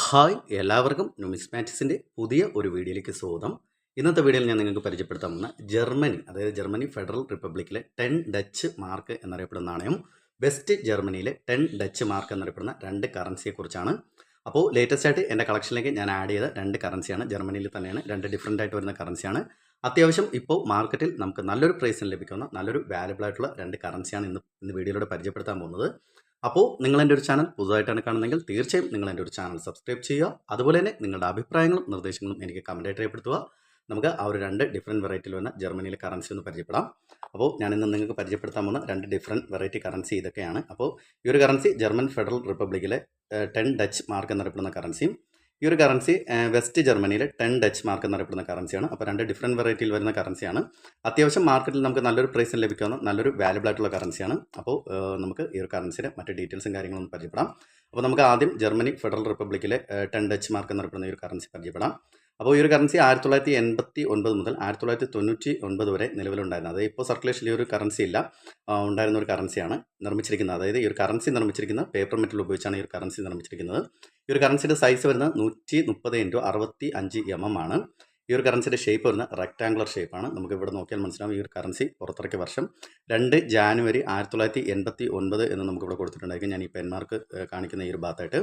Hi എല്ലാവർക്കും ന്യൂമിസ്മാറ്റിക്സിന്റെ പുതിയ ഒരു വീഡിയോയിലേക്ക് സ്വാഗതം. ഇന്നത്തെ വീഡിയോയിൽ ഞാൻ നിങ്ങൾക്ക് പരിചയപ്പെടുത്താൻ പോകുന്ന ജർമ്മനി അതായത് ജർമ്മനി ഫെഡറൽ റിപ്പബ്ലിക്കിലെ ടെൻ ഡച്ച് മാർക്ക് എന്നറിയപ്പെടുന്ന നാണയം വെസ്റ്റ് ജർമ്മനിയിലെ ടെൻ ഡച്ച് മാർക്ക് എന്നറിയപ്പെടുന്ന രണ്ട് കറൻസിയെക്കുറിച്ചാണ് അപ്പോൾ ലേറ്റസ്റ്റ് ആയിട്ട് എന്റെ കളക്ഷനിലേക്ക് ഞാൻ ആഡ് ചെയ്ത രണ്ട് കറൻസിയാണ് ജർമ്മനിയിൽ തന്നെയാണ് രണ്ട് ഡിഫറന്റ് ആയിട്ട് വരുന്ന കറൻസിയാണ് അത്യാവശ്യം ഇപ്പോൾ മാർക്കറ്റിൽ നമുക്ക് നല്ലൊരു പ്രൈസിന് ലഭിക്കുന്ന നല്ലൊരു വാലുബിൾ ആയിട്ടുള്ള രണ്ട് കറൻസിയാണ് ഇന്ന് ഇന്ന് വീഡിയോയിലൂടെ പരിചയപ്പെടുത്താൻ പോകുന്നത്. അപ്പോൾ നിങ്ങൾ എന്റെ ഒരു ചാനൽ പുതുതായിട്ടാണ് കാണുന്നതെങ്കിൽ തീർച്ചയായും നിങ്ങൾ എന്റെ ഒരു ചാനൽ സബ്സ്ക്രൈബ് ചെയ്യുക. അതുപോലെ തന്നെ നിങ്ങളുടെ അഭിപ്രായങ്ങളും നിർദ്ദേശങ്ങളും എനിക്ക് കമന്റായിട്ട് രേഖപ്പെടുത്തുക. നമുക്ക് ആ ഒരു രണ്ട് ഡിഫറെന്റ് വെറൈറ്റിയിൽ വന്ന ജർമ്മനിയിലെ കറൻസി ഒന്ന് പരിചയപ്പെടാം. അപ്പോൾ ഞാൻ ഇന്ന് നിങ്ങൾക്ക് പരിചയപ്പെടുത്താൻ പോകുന്ന രണ്ട് ഡിഫറെന്റ് വെറൈറ്റി കറൻസി ഇതൊക്കെയാണ്. അപ്പോൾ ഈ ഒരു കറൻസി ജർമ്മൻ ഫെഡറൽ റിപ്പബ്ലിക്കിലെ ടെൻ ഡച്ച് മാർക്ക് എന്നറിയപ്പെടുന്ന കറൻസിയും ഈ ഒരു കറൻസി വെസ്റ്റ് ജർമ്മനിയിലെ ടെൻ ഡച്ച് മാർക്ക് എന്നറിയപ്പെടുന്ന കറൻസിയാണ് അപ്പോൾ രണ്ട് ഡിഫറെന്റ് വെറൈറ്റിയിൽ വരുന്ന കറൻസിയാണ് അത്യാവശ്യം മാർക്കറ്റിൽ നമുക്ക് നല്ലൊരു പ്രൈസിന് ലഭിക്കുന്ന നല്ലൊരു വാല്യബിൾ ആയിട്ടുള്ള കറൻസിയാണ് അപ്പോൾ നമുക്ക് ഈ ഒരു കറൻസിയുടെ മറ്റ് ഡീറ്റെയിൽസും കാര്യങ്ങളൊന്നും പരിചയപ്പെടാം. അപ്പോൾ നമുക്ക് ആദ്യം ജർമ്മനി ഫെഡറൽ റിപ്പബ്ലിക്കിലെ ടെൻ ഡച്ച് മാർക്ക് എന്നറിയപ്പെടുന്ന ഈ ഒരു കറൻസി പരിചയപ്പെടാം. അപ്പോൾ ഈ ഒരു കറൻസി ആയിരത്തി തൊള്ളായിരത്തി എൺപത്തി ഒൻപത് മുതൽ ആയിരത്തി തൊള്ളായിരത്തി തൊണ്ണൂറ്റി ഒൻപത് വരെ നിലവിലുണ്ടായിരുന്നു. അതായത് ഇപ്പോൾ സർക്കുലേഷനിൽ ഈ ഒരു കറൻസി ഇല്ല. ഉണ്ടായിരുന്ന ഒരു കറൻസിയാണ് നിർമ്മിച്ചിരിക്കുന്നത്. അതായത് ഈ ഒരു കറൻസി നിർമ്മിച്ചിരിക്കുന്ന പേപ്പർ മെറ്റൽ ഉപയോഗിച്ചാണ് ഈ ഒരു കറൻസി നിർമ്മിച്ചിരിക്കുന്നത്. ഈ ഒരു കറൻസിയുടെ സൈസ് വരുന്നത് നൂറ്റി മുപ്പത് ഇന്റു അറുപത്തി അഞ്ച് എം എം ആണ്. ഈ ഒരു കറൻസിയുടെ ഷേപ്പ് വരുന്ന റെക്ടാങ്കുലർ ഷേപ്പാണ് നമുക്ക് ഇവിടെ നോക്കിയാൽ മനസ്സിലാവും ഈ ഒരു കറൻസി പുറത്തിറക്കിയ വർഷം രണ്ട് ജാനുവരി ആയിരത്തി തൊള്ളായിരത്തി എൺപത്തി ഒൻപത് എന്ന് നമുക്കിവിടെ കൊടുത്തിട്ടുണ്ടായിരിക്കും. ഞാൻ ഈ പെൻമാർക്ക് കാണിക്കുന്ന ഈ ഒരു ഭാഗത്തായിട്ട്.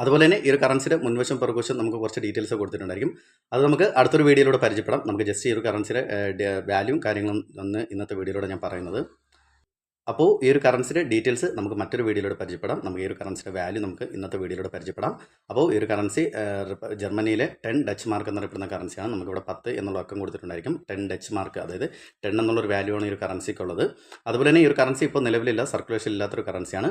അതുപോലെ തന്നെ ഈ ഒരു കറൻസിയുടെ മുൻവശം പുറകുവശം നമുക്ക് കുറച്ച് ഡീറ്റെയിൽസ് കൊടുത്തിട്ടുണ്ടായിരിക്കും. അത് നമുക്ക് അടുത്തൊരു വീഡിയോയിലൂടെ പരിചയപ്പെടാം. നമുക്ക് ജസ്റ്റ് ഈ ഒരു കറൻസിയുടെ വാല്യൂം കാര്യങ്ങളും ഒന്ന് ഇന്നത്തെ വീഡിയോയിലൂടെ ഞാൻ പറയുന്നത്. അപ്പോൾ ഈ ഒരു കറൻസിയുടെ ഡീറ്റെയിൽസ് നമുക്ക് മറ്റൊരു വീഡിയോയിലൂടെ പരിചയപ്പെടാം. നമുക്ക് ഈ ഒരു കറൻസിയുടെ വാല്യൂ നമുക്ക് ഇന്നത്തെ വീഡിയോയിലൂടെ പരിചയപ്പെടാം. അപ്പോൾ ഈ ഒരു കറൻസി ജർമ്മനിയിലെ ടെൻ ഡച്ച് മാർക്ക് എന്നറിയപ്പെടുന്ന കറൻസിയാണ് നമുക്കിവിടെ പത്ത് എന്നുള്ള അക്കം കൊടുത്തിട്ടുണ്ടായിരിക്കും. ടെൻ ഡച്ച് മാർക്ക് അതായത് ടെൻ എന്നുള്ളൊരു വാല്യൂ ആണ് ഈ ഒരു കറൻസിക്കുള്ളത് അതുപോലെ തന്നെ ഈ ഒരു കറൻസി ഇപ്പോൾ നിലവിലില്ല. സർക്കുലേഷൻ ഇല്ലാത്തൊരു കറൻസിയാണ്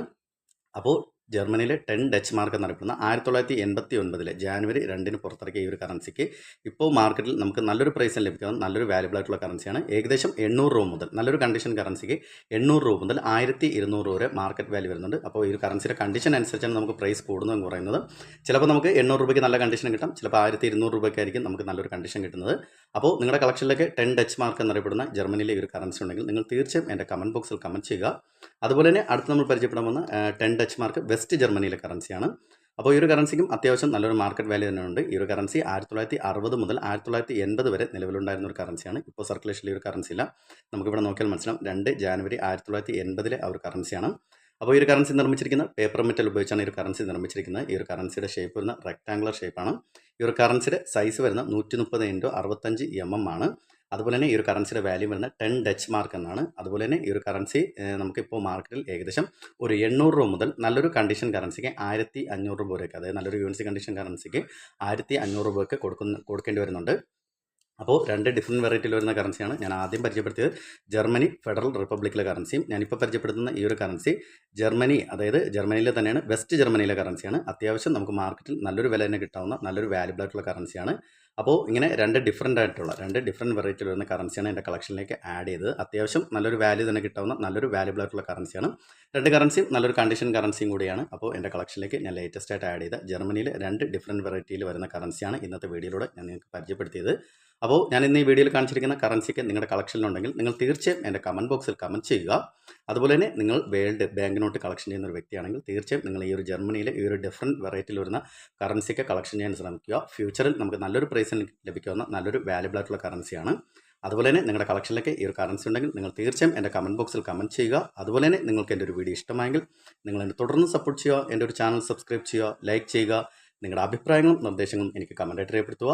അപ്പോൾ ജർമ്മനിയിലെ ടെൻ ഡച്ച് മാർക്ക് എന്നറിയപ്പെടുന്ന ആയിരത്തി തൊള്ളായിരത്തി എൺപത്തി ഒൻപതിലെ ജാനുവരി രണ്ടിന് പുറത്തിറക്കിയ ഈ ഒരു കറൻസിക്ക് ഇപ്പോൾ മാർക്കറ്റിൽ നമുക്ക് നല്ലൊരു പ്രൈസിന് ലഭിക്കുന്ന നല്ലൊരു വാല്യബിൾ ആയിട്ടുള്ള കറൻസിയാണ് ഏകദേശം എണ്ണൂറ് രൂപ മുതൽ നല്ലൊരു കണ്ടീഷൻ കറൻസിക്ക് എണ്ണൂറ് രൂപ മുതൽ ആയിരത്തി ഇരുന്നൂറ് രൂപ വരെ മാർക്കറ്റ് വാല്യൂ വരുന്നുണ്ട്. അപ്പോൾ ഈ ഒരു കറൻസിയുടെ കണ്ടീഷൻ അനുസരിച്ചാണ് നമുക്ക് പ്രൈസ് കൂടുന്നതെന്ന് പറയുന്നത് ചിലപ്പോൾ നമുക്ക് എണ്ണൂറ് രൂപയ്ക്ക് നല്ല കണ്ടീഷൻ കിട്ടാം. ചിലപ്പോൾ ആയിരത്തി ഇരുന്നൂറ് രൂപയ്ക്കായിരിക്കും നമുക്ക് നല്ലൊരു കണ്ടീഷൻ കിട്ടുന്നത്. അപ്പോൾ നിങ്ങളുടെ കളക്ഷനിലേക്ക് ടെൻ ഡച്ച് മാർക്ക് എന്നറിയപ്പെടുന്ന ജർമ്മനിയിലെ ഒരു കറൻസി ഉണ്ടെങ്കിൽ നിങ്ങൾ തീർച്ചയായും എന്റെ കമന്റ് ബോക്സിൽ കമന്റ് ചെയ്യുക. അതുപോലെ തന്നെ അടുത്ത് നമ്മൾ പരിചയപ്പെടാൻ പോകുന്ന ടെൻ ഡച്ച് മാർക്ക് വെസ്റ്റ് ജർമ്മനിയിലെ കറൻസിയാണ്. അപ്പോൾ ഈ ഒരു കറൻസിക്കും അത്യാവശ്യം നല്ലൊരു മാർക്കറ്റ് വാല്യൂ തന്നെയുണ്ട്. ഈ ഒരു കറൻസി ആയിരത്തി തൊള്ളായിരത്തി അറുപത് മുതൽ ആയിരത്തി തൊള്ളായിരത്തി എൺപത് വരെ നിലവിലുണ്ടായിരുന്ന ഒരു കറൻസിയാണ്. ഇപ്പോൾ സർക്കുലേഷനിൽ ഒരു കറൻസി ഇല്ല. നമുക്കിവിടെ നോക്കിയാൽ മനസ്സിലാവും. രണ്ട് ജാനുവരി ആയിരത്തി തൊള്ളായിരത്തി എൺപതിലെ ആ ഒരു കറൻസിയാണ്. അപ്പോൾ ഈ ഒരു കറൻസി നിർമ്മിച്ചിരിക്കുന്ന പേപ്പർ മെറ്റൽ ഉപയോഗിച്ചാണ് ഈ ഒരു കറൻസി നിർമ്മിച്ചിരിക്കുന്നത്. ഈ ഒരു കറൻസിയുടെ ഷേപ്പ് വരുന്ന റെക്ടാങ്കുലർ ഷേപ്പാണ് ഈ ഒരു കറൻസിയുടെ സൈസ് വരുന്ന നൂറ്റി മുപ്പത് ഇന്റു അറുപത്തഞ്ച് എം എം ആണ്. അതുപോലെ തന്നെ ഈ ഒരു കറൻസിയുടെ വാല്യൂ വരുന്നത് ടെൻ ഡച്ച് മാർക്ക് എന്നാണ്. അതുപോലെ തന്നെ ഈ ഒരു കറൻസി നമുക്കിപ്പോൾ മാർക്കറ്റിൽ ഏകദേശം ഒരു എണ്ണൂറ് രൂപ മുതൽ നല്ലൊരു കണ്ടീഷൻ കറൻസിക്ക് ആയിരത്തി അഞ്ഞൂറ് രൂപ വരെയൊക്കെ അതായത് നല്ലൊരു യൂണിസി കണ്ടീഷൻ കറൻസിക്ക് ആയിരത്തി അഞ്ഞൂറ് രൂപയൊക്കെ കൊടുക്കുന്ന കൊടുക്കേണ്ടി വരുന്നുണ്ട്. അപ്പോൾ രണ്ട് ഡിഫറെന്റ് വെറൈറ്റിയിൽ വരുന്ന കറൻസിയാണ് ഞാൻ ആദ്യം പരിചയപ്പെടുത്തിയത് ജർമ്മനി ഫെഡറൽ റിപ്പബ്ലിക്കിലെ കറൻസിയും ഞാനിപ്പോൾ പരിചയപ്പെടുത്തുന്ന ഈ ഒരു കറൻസി ജർമ്മനി അതായത് ജർമ്മനിയിലെ തന്നെയാണ് വെസ്റ്റ് ജർമ്മനിയിലെ കറൻസിയാണ് അത്യാവശ്യം നമുക്ക് മാർക്കറ്റിൽ നല്ലൊരു വില തന്നെ കിട്ടാവുന്ന നല്ലൊരു വാല്യബിൾ ആയിട്ടുള്ള കറൻസിയാണ് അപ്പോൾ ഇങ്ങനെ രണ്ട് ഡിഫറെന്റ് ആയിട്ടുള്ള രണ്ട് ഡിഫറെന്റ് വെറൈറ്റിയിൽ വരുന്ന കറൻസിയാണ് എന്റെ കളക്ഷനിലേക്ക് ആഡ് ചെയ്ത് അത്യാവശ്യം നല്ലൊരു വാല്യൂ തന്നെ കിട്ടാവുന്ന നല്ലൊരു വാല്യബിൾ ആയിട്ടുള്ള കറൻസിയാണ് രണ്ട് കറൻസിയും നല്ലൊരു കണ്ടീഷൻ കറൻസിയും കൂടിയാണ്. അപ്പോൾ എന്റെ കളക്ഷനിലേക്ക് ഞാൻ ലേറ്റസ്റ്റ് ആയിട്ട് ആഡ് ചെയ്ത ജർമ്മനിയിൽ രണ്ട് ഡിഫറെന്റ് വെറൈറ്റിയിൽ വരുന്ന കറൻസിയാണ് ഇന്നത്തെ വീഡിയോയിലൂടെ ഞാൻ നിങ്ങൾക്ക് പരിചയപ്പെടുത്തിയത്. അപ്പോൾ ഞാൻ ഇന്ന് ഈ വീഡിയോയിൽ കാണിച്ചിരിക്കുന്ന കറൻസിക്ക് നിങ്ങളുടെ കളക്ഷനിലുണ്ടെങ്കിൽ നിങ്ങൾ തീർച്ചയായും എന്റെ കമന്റ് ബോക്സിൽ കമന്റ് ചെയ്യുക. അതുപോലെ തന്നെ നിങ്ങൾ വേൾഡ് ബാങ്ക് നോട്ട് കളക്ഷൻ ചെയ്യുന്ന ഒരു വ്യക്തിയാണെങ്കിൽ തീർച്ചയായും നിങ്ങൾ ഈ ഒരു ജർമ്മനിയിലെ ഈ ഒരു ഡിഫറെന്റ് വെറൈറ്റിയിൽ വരുന്ന കറൻസിക്ക് കളക്ഷൻ ചെയ്യാൻ ശ്രമിക്കുക. ഫ്യൂച്ചറിൽ നമുക്ക് നല്ലൊരു പ്രൈസിന് ലഭിക്കാവുന്ന നല്ലൊരു വാല്യബിൾ ആയിട്ടുള്ള കറൻസിയാണ് അതുപോലെ തന്നെ നിങ്ങളുടെ കളക്ഷനിലേക്ക് ഈ ഒരു കറൻസി ഉണ്ടെങ്കിൽ നിങ്ങൾ തീർച്ചയായും എന്റെ കമന്റ് ബോക്സിൽ കമന്റ് ചെയ്യുക. അതുപോലെ തന്നെ നിങ്ങൾക്ക് എന്റെ ഒരു വീഡിയോ ഇഷ്ടമായെങ്കിൽ നിങ്ങൾ എന്നെ തുടർന്ന് സപ്പോർട്ട് ചെയ്യുക. എന്റെ ഒരു ചാനൽ സബ്സ്ക്രൈബ് ചെയ്യുക ലൈക്ക് ചെയ്യുക. നിങ്ങളുടെ അഭിപ്രായങ്ങളും നിർദ്ദേശങ്ങളും എനിക്ക് കമന്റായിട്ട് രേഖപ്പെടുത്തുക.